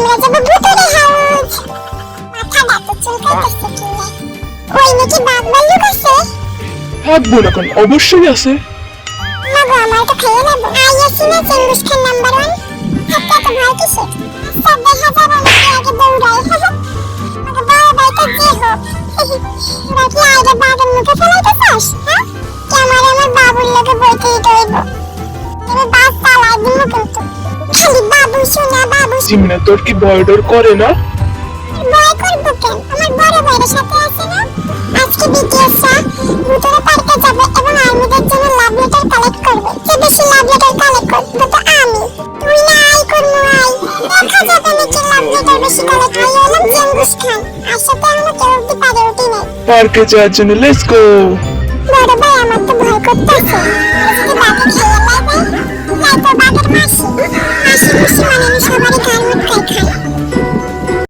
আমরা যাব ভূতের হাউস মাথাটা তো চুলকাতেছে কি ওই না কেন? অবশ্যই আছে। বাবুর লোকে বইতেই দইব? এবার বাঘ পালাই দিব কিন্তু। খালি বাবু শোনা জিমিনা তোর কি ভয় ডর করে না? ভয় করব কেন? আমার বড় ভাইয়ের সাথে আছে না? আজকে ভুতরে পার্কে যাবে এবং আর্মিদের জন্য লাভ লেটার কালেক্ট করবে। যে বেশি লাভ লেটার কালেক্ট করবে তো আমি। তুই না আই করব আই দেখা যাবে নাকি লাভ লেটার বেশি কালেক্ট হয়। হলাম চেঙ্গুস খান। আর সাথে কেউ উঠতে পারে উঠি নাই। পার্কে যাওয়ার জন্য লেটস গো বড় ভাই আমার তো